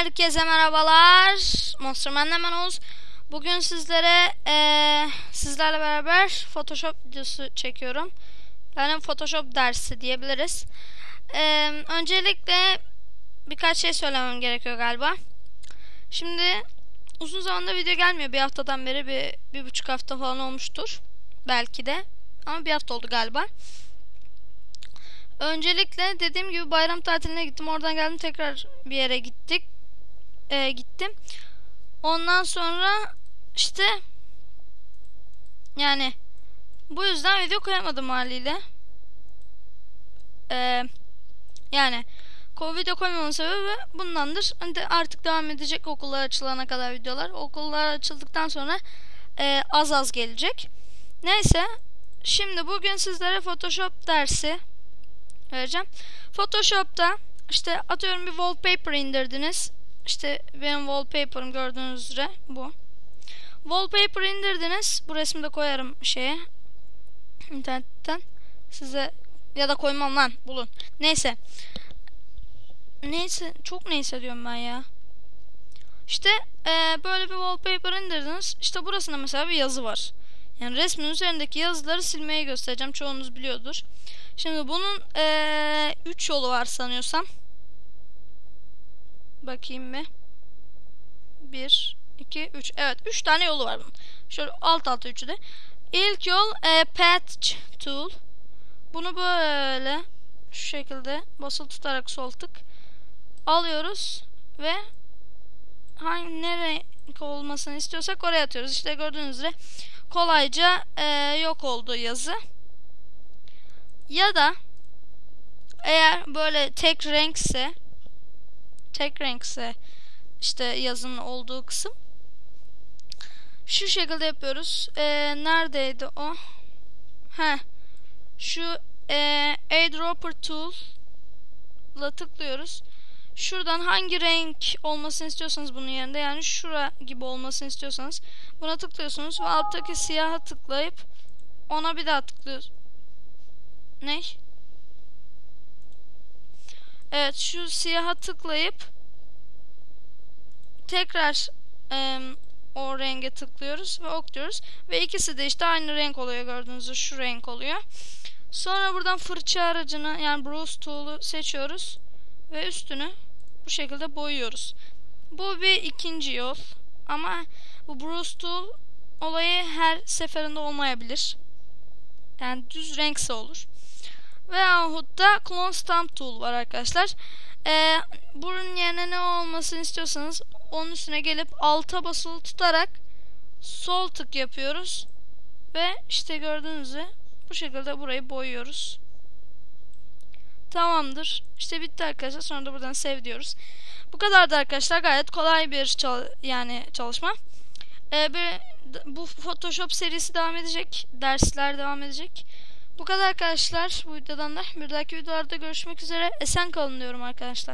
Herkese merhabalar. Monsterman'dan ben Oğuz. Bugün sizlere eee, sizlerle beraber Photoshop videosu çekiyorum. Yani Photoshop dersi diyebiliriz. Eee, öncelikle birkaç şey söylemem gerekiyor galiba. Şimdi uzun zamanda video gelmiyor. Bir haftadan beri bir, bir buçuk hafta falan olmuştur. Belki de. Ama bir hafta oldu galiba. Öncelikle dediğim gibi bayram tatiline gittim. Oradan geldim tekrar bir yere gittik. Ee, gittim. Ondan sonra işte yani bu yüzden video koyamadım haliyle. Ee, yani video koymamın sebebi bundandır. Hani artık devam edecek okullar açılana kadar videolar. Okullar açıldıktan sonra e, az az gelecek. Neyse. Şimdi bugün sizlere Photoshop dersi vereceğim. Photoshop'ta işte atıyorum bir wallpaper indirdiniz. İşte benim wallpaper'ım gördüğünüz üzere bu. Wallpaper indirdiniz. Bu resmi de koyarım şeye. internetten. Size ya da koymam lan bulun. Neyse. Neyse çok neyse diyorum ben ya. İşte eee, böyle bir wallpaper indirdiniz. İşte burasında mesela bir yazı var. Yani resmin üzerindeki yazıları silmeyi göstereceğim. Çoğunuz biliyordur. Şimdi bunun 3 yolu var sanıyorsam. Bakayım bir. 1, 2, 3. Evet 3 tane yolu var bunun. Şöyle alt alta üçü de. İlk yol e, Patch Tool. Bunu böyle şu şekilde basılı tutarak sol tık alıyoruz ve hangi ne renk olmasını istiyorsak oraya atıyoruz. İşte gördüğünüz üzere kolayca e, yok oldu yazı. Ya da eğer böyle tek renkse tek renkse işte yazının olduğu kısım şu şekilde yapıyoruz. Ee, neredeydi o? He. Şu e, eyedropper tool la tıklıyoruz. Şuradan hangi renk olmasını istiyorsanız bunun yerinde yani şura gibi olmasını istiyorsanız buna tıklıyorsunuz ve alttaki siyaha tıklayıp ona bir daha tıklıyorsunuz. Ne? Evet şu siyaha tıklayıp tekrar e, o renge tıklıyoruz ve ok diyoruz. Ve ikisi de işte aynı renk oluyor gördüğünüz şu renk oluyor. Sonra buradan fırça aracını yani brush tool'u seçiyoruz ve üstünü bu şekilde boyuyoruz. Bu bir ikinci yol ama bu brush tool olayı her seferinde olmayabilir. Yani düz renkse olur. Veyahut da Clone Stamp Tool var arkadaşlar. Ee, bunun yerine ne olmasını istiyorsanız onun üstüne gelip alta basılı tutarak sol tık yapıyoruz. Ve işte gördüğünüz gibi bu şekilde burayı boyuyoruz. Tamamdır. İşte bitti arkadaşlar. Sonra da buradan save diyoruz. Bu kadardı arkadaşlar. Gayet kolay bir çal yani çalışma. Ee, bu Photoshop serisi devam edecek. Dersler devam edecek. Bu kadar arkadaşlar bu videodan da. Bir dahaki videolarda görüşmek üzere. Esen kalın diyorum arkadaşlar.